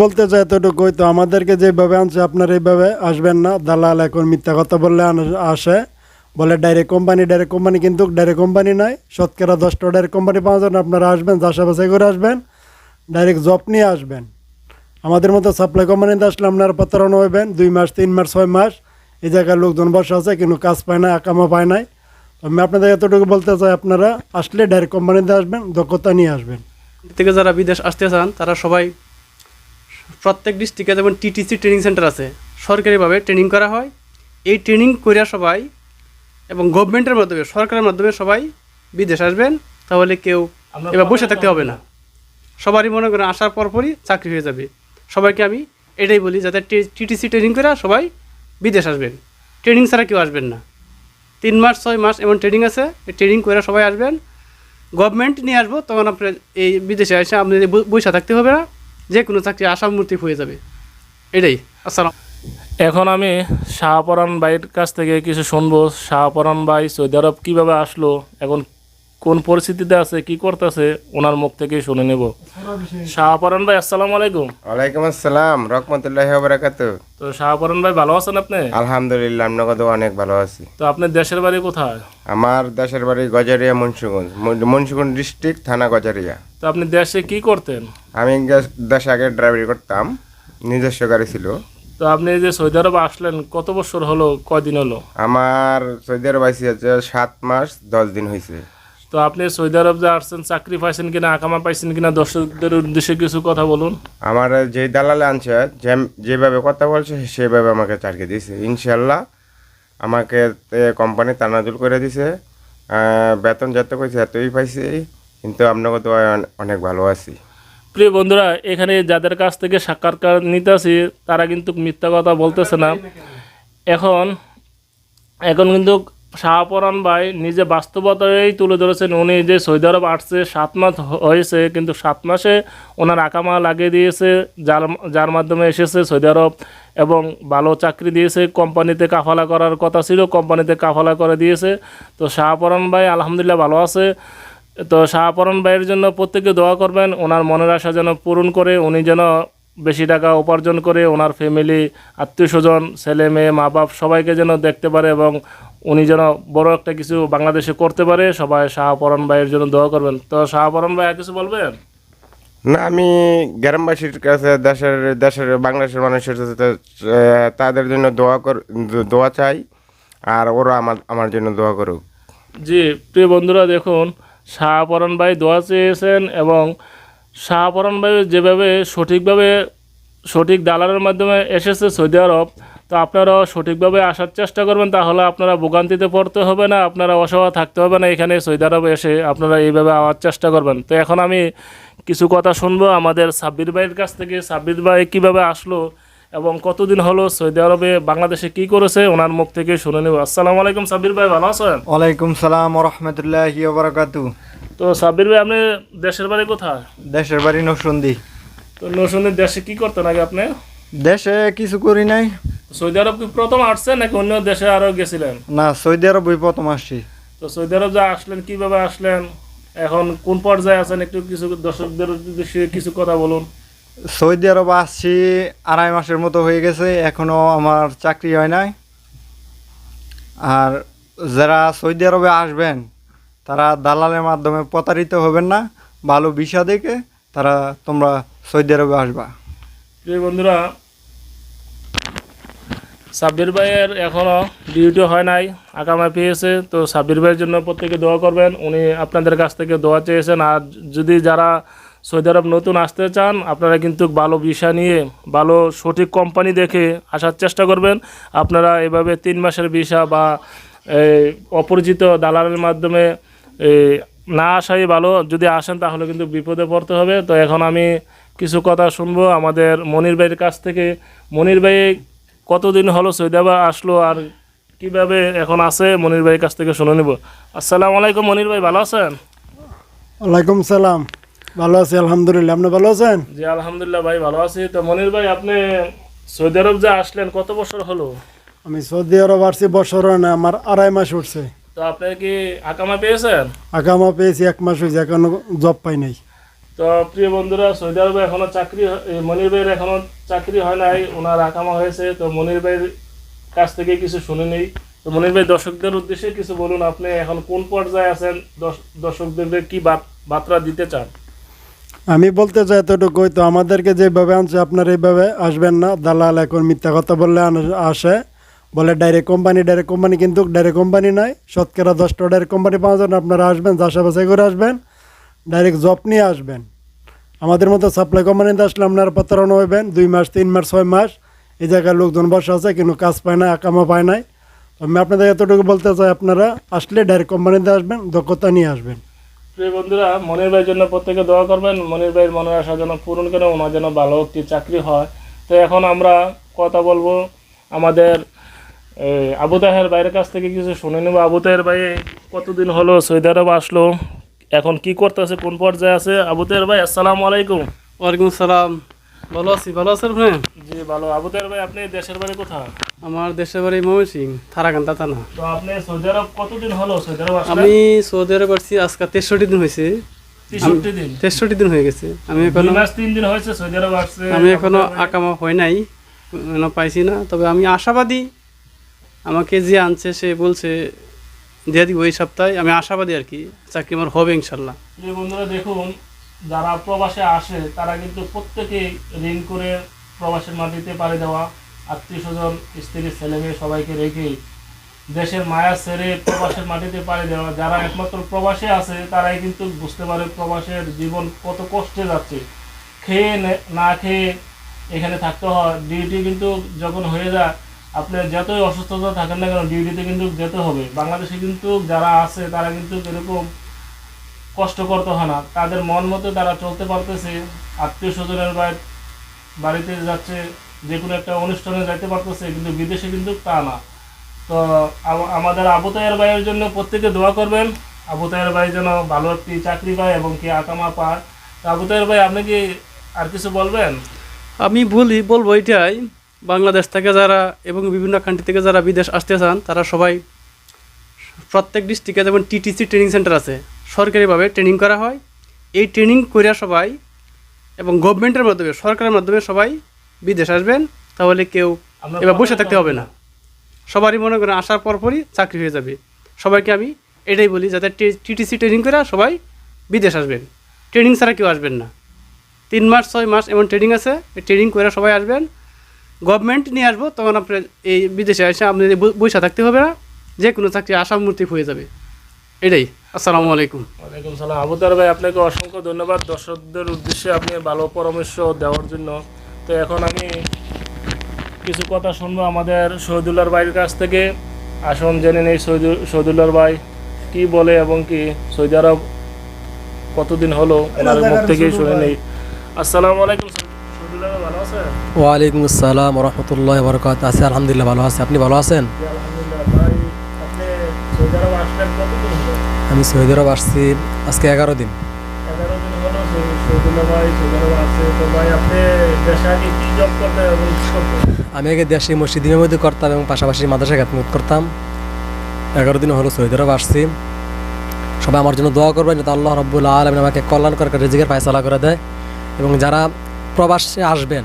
বলতে চাই এতটুকুই, তো আমাদেরকে যেভাবে আনছে, আপনারা এইভাবে আসবেন না। দালাল এখন মিথ্যা কথা বললে আসে। বলে ডাইরেক্ট কোম্পানি ডাইরেক্ট কোম্পানি কিন্তু ডাইরেক্ট কোম্পানি নয়। শতকরা দশটা ডাইরেক্ট কোম্পানি পাওয়া যায় না, আপনারা আসবেন যাশা বাছাই করে আসবেন। ডাইরেক্ট জব নিয়ে আসবেন। আমাদের মতো সাপ্লাই কোম্পানিতে আসলে আপনারা প্রতারণা হইবেন। দুই মাস, তিন মাস, ছয় মাস। এই জায়গায় লোকজন বসে আছে, কিন্তু কাজ পায় না একামা পায় নাই। আমি আপনাদের এতটুকু বলতে চাই, আপনারা আসলে ডাইরেক্ট কোম্পানিতে আসবেন, দক্ষতা নিয়ে আসবেন। থেকে যারা বিদেশ আসতে চান, তারা সবাই প্রত্যেক ডিস্ট্রিক্টে যেমন টিটিসি ট্রেনিং সেন্টার আছে সরকারিভাবে ট্রেনিং করা হয়। এই ট্রেনিং করিয়া সবাই এবং গভর্নমেন্টের মাধ্যমে সরকারের মাধ্যমে সবাই বিদেশ আসবেন তাহলে কেউ এবার বসে থাকতে হবে না। সবারই মনে করেন আসার পরপরই চাকরি হয়ে যাবে। সবাইকে আমি এটাই বলি যাতে টিটিসি ট্রেনিং করে সবাই বিদেশ আসবেন। ট্রেনিং ছাড়া কেউ আসবেন না। তিন মাস ছয় মাস এমন ট্রেনিং আছে এই ট্রেনিং করে সবাই আসবেন। গভর্নমেন্ট নিয়ে আসব তখন আপনার এই বিদেশে এসে আপনি বৈশা থাকতে হবে না। যে কোনো চাকরি আশা মূর্তি হয়ে যাবে। এটাই। আসসালাম। এখন আমি শাহপরান ভাইয়ের কাছ থেকে কিছু শুনব। শাহপরান ভাই সৌদি আরব কীভাবে আসলো? এখন কোন পরিস্থিতিতে আছে? কি করতেছে? ওনার মুখ থেকে শুনে নেব। শাহপরান ভাই আসসালামু আলাইকুম। ওয়ালাইকুম আসসালাম রহমতুল্লাহ বারাকাত। তো শাহপরান ভাই ভালো আছেন আপনি? আলহামদুলিল্লাহ আমি নগদ অনেক ভালো আছি। তো আপনার দেশের বাড়ি কোথায়? আমার দেশের বাড়ি গজারিয়া মুন্সিগঞ্জ মুন- মুন্সিগঞ্জ ডিস্ট্রিক্ট থানা গজারিয়া। তো আপনি দেশে কি করতেন? আমি দেশে আগে ড্রাইভারি করতাম নিজস্ব গাড়ি ছিল। তো আপনি যে সৌদি আরব আসলেন কত বছর হলো কয়দিন হলো? আমার সৌদি আরব আইসি হচ্ছে সাত মাস দশ দিন হয়েছে তো আপনি সৌদি আরব যে আসছেন চাকরি পাইছেন কিনা আকামা পাইছেন কিনা দর্শকদের উদ্দেশ্যে কিছু কথা বলুন। আমার যে দালালে আনছে যেভাবে কথা বলছে সেভাবে আমাকে চাকরি দিয়েছে। ইনশাল্লাহ আমাকে কোম্পানি তানাজুল করে দিছে। বেতন যত কইছে এতই পাইছি। কিন্তু আপনাকে তো অনেক ভালো আছি প্রিয় বন্ধুরা, এখানে যাদের কাছ থেকে সাক্ষাৎকার নিতেছি তারা কিন্তু মিথ্যা কথা বলতেছে না। এখন এখন কিন্তু শাহপরান ভাই নিজে বাস্তবতাই তুলে ধরেছেন। উনি যে সৌদি আরব আসছে, সাত মাস হয়েছে, কিন্তু সাত মাসে ওনার আকামা লাগিয়ে দিয়েছে, যার যার মাধ্যমে এসেছে সৌদি আরব এবং ভালো চাকরি দিয়েছে। কোম্পানিতে কাফালা করার কথা ছিল, কোম্পানিতে কাফালা করে দিয়েছে। তো শাহপরান ভাই আলহামদুলিল্লাহ ভালো আছে। তো শাহপরণ ভাইয়ের জন্য প্রত্যেকে দোয়া করবেন ওনার মনের আশা যেন পূরণ করে উনি যেন বেশি টাকা উপার্জন করে ওনার ফ্যামিলি আত্মীয় স্বজন ছেলে মেয়ে মা বাপ সবাইকে যেন দেখতে পারে এবং উনি যেন বড় একটা কিছু বাংলাদেশে করতে পারে সবাই শাহপরণ ভাইয়ের জন্য দোয়া করবেন। তো শাহপরণ ভাই আর কিছু বলবেন? না আমি গ্রামবাসীর কাছে দেশের দেশের বাংলাদেশের মানুষের কাছে তাদের জন্য দোয়া কর দোয়া চাই আর ওরা আমার আমার জন্য দোয়া করুক। জি প্রিয় বন্ধুরা দেখুন শাহপরণ ভাই দোয়া চেয়েছেন এবং শাহপরণ ভাই যেভাবে সঠিকভাবে সঠিক দালালের মাধ্যমে এসেছে সৌদি আরব, তো আপনারাও সঠিকভাবে আসার চেষ্টা করবেন, তাহলে আপনারা ভোগান্তিতে পড়তে হবে না, আপনারা অসহায় থাকতে হবে না, এখানে সৌদি আরবে এসে আপনারা এইভাবে আওয়ার চেষ্টা করবেন। তো এখন আমি কিছু কথা শুনব আমাদের সাব্বির ভাইয়ের কাছ থেকে, সাব্বির ভাই কীভাবে আসলো এবং কতদিন হলো সৌদি আরবে বাংলাদেশে কি করেছে ওনার মুখ থেকে শুনে নেব। আসসালামু আলাইকুম সাব্বির ভাই ভালো আছেন? ওয়ালাইকুম সালাম রহমতুল্লাহ বারাকাতু তো সাব্বির ভাই আপনি দেশের বাড়ি কোথায়? দেশের বাড়ি নসন্দি তো নরসিংদীর দেশে কি করতেন আগে আপনি? দেশে কিছু করি নাই। সৌদি আরব কি প্রথম আসছেন নাকি অন্য দেশে আরও গেছিলেন? না সৌদি আরবই প্রথম আসছি। তো সৌদি আরব যা আসলেন কীভাবে আসলেন? এখন কোন পর্যায়ে আছেন? একটু কিছু দর্শকদের কিছু কথা বলুন। সৌদি আরব আসছি আড়াই মাসের মতো হয়ে গেছে, এখনও আমার চাকরি হয় নাই। আর যারা সৌদি আরবে আসবেন, তারা দালালের মাধ্যমে প্রতারিত হবেন না, ভালো ভিসা দেখে তারা তোমরা সৌদি আরবে আসবা। প্রিয় বন্ধুরা, সাব্বির ভাইয়ের এখনও ডিউটি হয় নাই আকামা পেয়েছে, তো সাব্বির ভাইয়ের জন্য প্রত্যেকে দোয়া করবেন, উনি আপনাদের কাছ থেকে দোয়া চেয়েছেন। আর যদি যারা সৌদি আরব নতুন আসতে চান, আপনারা কিন্তু ভালো ভিসা নিয়ে, ভালো সঠিক কোম্পানি দেখে আসার চেষ্টা করবেন। আপনারা এভাবে তিন মাসের ভিসা বা অপরিচিত দালালের মাধ্যমে না আসাই ভালো। যদি আসেন তাহলে কিন্তু বিপদে পড়তে হবে। তো এখন আমি কিছু কথা শুনব আমাদের মনির ভাইয়ের কাছ থেকে। মনির ভাই, কতদিন হলো সৌদি আরব আসলো আর কীভাবে এখন আছে? মনির ভাইয়ের কাছ থেকে শুনে নেব। আসসালামু আলাইকুম মনির ভাই, ভালো আছেন? ওয়ালাইকুম সালাম। ভালো আছি আলহামদুলিল্লাহ। আপনি ভালো আছেন? জি আলহামদুলিল্লাহ ভাই ভালো আছি। তো মনির ভাই আপনি সৌদি আরব যে আসলেন কত বছর হলো? আমি সৌদি আরব আসছি বছর না আমার আড়াই মাস উঠছে। তো আপনি কি আকামা পেয়েছেন? আগামা পেয়েছি এক মাস হয়েছে এখনও জব পাই নাই। তো প্রিয় বন্ধুরা সৌদি আরবে এখনও চাকরি মনির ভাইয়ের এখনও চাকরি হয় নাই ওনার আকামা হয়েছে। তো মনির ভাইয়ের কাছ থেকে কিছু শুনে নেই। তো মনির ভাই দর্শকদের উদ্দেশ্যে কিছু বলুন আপনি এখন কোন পর্যায়ে আছেন? দর্শ- দর্শকদের কি বার্তা দিতে চান? আমি বলতে চাই এতটুকুই তো আমাদেরকে যেভাবে আনছে, আপনারা এইভাবে আসবেন না। দালাল এখন মিথ্যা কথা বললে আসে। বলে ডাইরেক্ট কোম্পানি ডাইরেক্ট কোম্পানি কিন্তু ডাইরেক্ট কোম্পানি নয়। শতকরা দশটা ডাইরেক্ট কোম্পানি যাবে আপনারা আসবেন যাশা বাছাই করে আসবেন। ডাইরেক্ট জব নিয়ে আসবেন। আমাদের মতো সাপ্লাই কোম্পানিতে আসলে আপনারা প্রতারণা হইবেন। দুই মাস, তিন মাস, ছয় মাস। এই জায়গায় লোকজন বসে আছে, কিন্তু কাজ পায় না আকামা পায় নাই। আমি আপনাদের এতটুকু বলতে চাই, আপনারা আসলে ডাইরেক্ট কোম্পানিতে আসবেন, দক্ষতা নিয়ে আসবেন। প্রিয় বন্ধুরা, মনির ভাইয়ের জন্য প্রত্যেকে দোয়া করবেন। মনির ভাইয়ের মনের আশা যেন পূরণ করে ওনার যেন ভালো একটি চাকরি হয়। তো এখন আমরা কথা বলব আমাদের আবু তাহের বাইরের কাছ থেকে কিছু শুনে নেব। আবু তাহের ভাই, কতদিন হলো? সৌদি আরব আসলো। এখন কি করতেছে? কোন পর্যায়ে আছে? আবু তাহের ভাই, আসসালামু আলাইকুম। ওয়ালাইকুম আসসালাম ভালো আছি ভালো আছেন আপনি? জি ভালো। আবু তাহের ভাই আপনি দেশের বাড়ি কোথায়? আমার দেশের বাড়ি ময়মনসিং থারাকান্তা থানা তো আপনি সৌদি আরব কতদিন হলো? সৌদি আরব আমি সৌদি আরব আসছি আজকে তেষট্টি দিন হয়েছে। তেষট্টি দিন? হয়ে গেছে। আমি এখনও তিন দিন হয়েছে সৌদি আরব আসছে। আমি এখনও আকামা হয় নাই পাইছি না। তবে আমি আশাবাদী আমাকে যে আনছে সে বলছে দিয়ে দিব এই সপ্তাহে। আমি আশাবাদী আর কি চাকরি আমার হবে ইনশাল্লাহ। বন্ধুরা দেখুন যারা প্রবাসে আসে, তারা কিন্তু প্রত্যেকেই ঋণ করে প্রবাসের মাটিতে পাড়ি দেওয়া। আত্মীয় স্বজন, স্ত্রী, ছেলে মেয়ে সবাইকে রেখে দেশের মায়া ছেড়ে প্রবাসের মাটিতে পাড়ি দেওয়া। যারা একমাত্র প্রবাসে আছে, তারাই কিন্তু বুঝতে পারে প্রবাসের জীবন কত কষ্টে যাচ্ছে। খেয়ে নে- খেয়ে এখানে থাকতে হয়। ডিউটি কিন্তু যখন হয়ে যায় আপনার যতই অসুস্থতা থাকেন না কেন, ডিউটিতে কিন্তু যেতে হবে। বাংলাদেশে কিন্তু যারা আছে, তারা কিন্তু এরকম কষ্ট করতে হয় না। তাদের মন মতো তারা চলতে পারতেছে, আত্মীয় স্বজনের বাড়ি বাড়িতে যাচ্ছে, যে কোনো একটা অনুষ্ঠানে যাইতে পারতেছে, কিন্তু বিদেশে কিন্তু তা না। তো আমাদের আবু ভাইয়ের জন্য প্রত্যেকে দোয়া করবেন। আবু ভাই যেন ভালো একটি চাকরি পায় এবং কি আকামা পায়। তো আবু ভাই, আপনি কি আর কিছু বলবেন? আমি বলি, বলব এটাই, বাংলাদেশ থেকে যারা এবং বিভিন্ন কান্ট্রি থেকে যারা বিদেশ আসতে চান, তারা সবাই প্রত্যেক ডিস্ট্রিক্টে যেমন টিটিসি ট্রেনিং সেন্টার আছে সরকারিভাবে ট্রেনিং করা হয়। এই ট্রেনিং করে সবাই এবং গভর্নমেন্টের মাধ্যমে সরকারের মাধ্যমে সবাই বিদেশ আসবেন তাহলে কেউ এবার বসে থাকতে হবে না। সবারই মনে করেন আসার পরপরই চাকরি হয়ে যাবে। সবাইকে আমি এটাই বলি যাতে টিটিসি ট্রেনিং করে সবাই বিদেশ আসবেন। ট্রেনিং ছাড়া কেউ আসবেন না। তিন মাস ছয় মাস এমন ট্রেনিং আছে এই ট্রেনিং করে সবাই আসবেন। গভর্নমেন্ট নিয়ে আসব তখন আপনার এই বিদেশে এসে আপনি বৈশা থাকতে হবে না। যে কোনো চাকরি আশা মূর্তি হয়ে যাবে। এটাই। আসসালামু আলাইকুম। ওয়ালাইকুম সালাম। আবুতার ভাই আপনাকে অসংখ্য ধন্যবাদ দর্শকদের উদ্দেশ্যে আপনি ভালো পরামর্শ দেওয়ার জন্য। তো এখন আমি কিছু কথা শুনব আমাদের শহীদুল্লাহর ভাইয়ের কাছ থেকে। আসুন জেনে নেই শহীদুল শহীদুল্লাহর ভাই কি বলে এবং কি সৌদি আরব কতদিন হলো? ওনার মুখ থেকেই শুনে নেই। আসসালামু আলাইকুম ভালো আছেন? ওয়ালাইকুম আসসালাম রহমতুল্লাহ বরকাত আছে আলহামদুলিল্লাহ ভালো আছে। আপনি ভালো আছেন জি, আলহামদুলিল্লাহ ভাই আপনি সৌদি আরব আসলেন কতদিন হলো আমি সৌদি আরব আসছি আজকে এগারো দিন। এগারো দিন হলো সৌ- ভাই সৌদি আরব আছে। তো ভাই আপনি দেশে আগে কি জব করতেন এবং কি করতেন? আমি আগে দেশে মসজিদ মধ্যে করতাম এবং পাশাপাশি মাদ্রাসা খাতমত করতাম। এগারো দিন হলো সৌদি আরব আসছি। সবাই আমার জন্য দোয়া করবেন যাতে আল্লাহ রব্বুল আলমিন আমাকে কল্যাণ করে রেজিকের ফায়সালা করে দেয় এবং যারা প্রবাসে আসবেন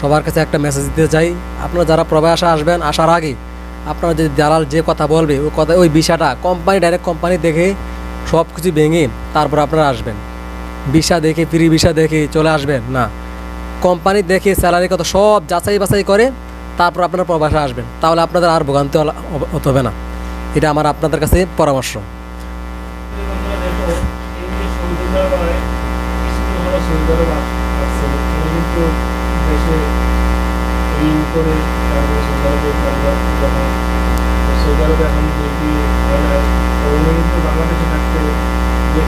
সবার কাছে একটা মেসেজ দিতে চাই। আপনারা যারা প্রবাসে আসবেন আসার আগে আপনারা যে দালাল যে কথা বলবে, ওই কথা ওই বিষয়টা কোম্পানি ডাইরেক্ট কোম্পানি দেখে সব কিছু ভেঙে তারপর আপনারা আসবেন। ভিসা দেখে ফ্রি ভিসা দেখে চলে আসবেন, না। কোম্পানি দেখে স্যালারি কত সব যাচাই বাছাই করে তারপর আপনারা প্রবাসে আসবেন। তাহলে আপনাদের আর ভোগান্তি হতে হবে না। এটা আমার আপনাদের কাছে পরামর্শ। বাংলাদেশে থাকতে যে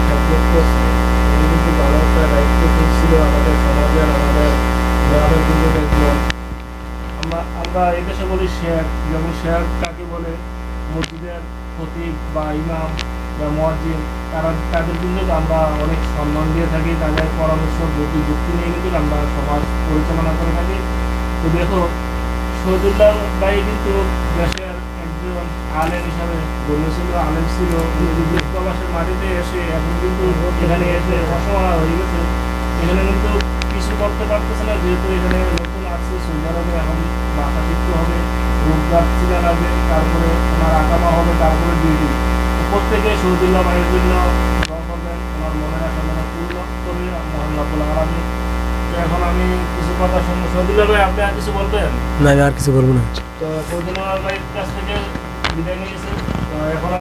দায়িত্বশীল ছিল আমাদের সমাজের আমাদের আমরা আমরা এই দেশে বলি শেখ, যেমন শেখ কাকে বলে মসজিদের খতিব বা ইমাম বা তারা, তাদের কিন্তু আমরা অনেক সম্মান দিয়ে থাকি, তাদের পরামর্শ, বুদ্ধি, যুক্তি নিয়ে আমরা সমাজ পরিচালনা করে থাকি। তো দেখো শহীদুল্লাহ ভাই কিন্তু দেশের একজন আলেম হিসাবে গণ্য ছিল আলেম ছিল। প্রবাসের মাটিতে এসে এখন কিন্তু এখানে এসে অসহায় হয়ে গেছে। এখানে কিন্তু কিছু করতে পারতেছে না, যেহেতু এখানে নতুন আসছে সৌদি আরবে এখন বাসা শিখতে হবে রোজগার চিনা লাগবে, তারপরে ওনার আকামা হবে, তারপরে ডিউটি প্রত্যেকে সৌদুল্লাহ ভাইয়ের জন্য দোয়া করবেন ওনার মনের আশা পূর্ণ করে মহান লাভুল আলমী এখন আমি কিছু কথা শুনব। সৌদুল্লাহ ভাই আপনি আর কিছু বলবেন? না আমি আর কিছু বলব না। তো সৌদুল্লাহ ভাইয়ের কাছ থেকে বিদায় নিয়েছে তো এখন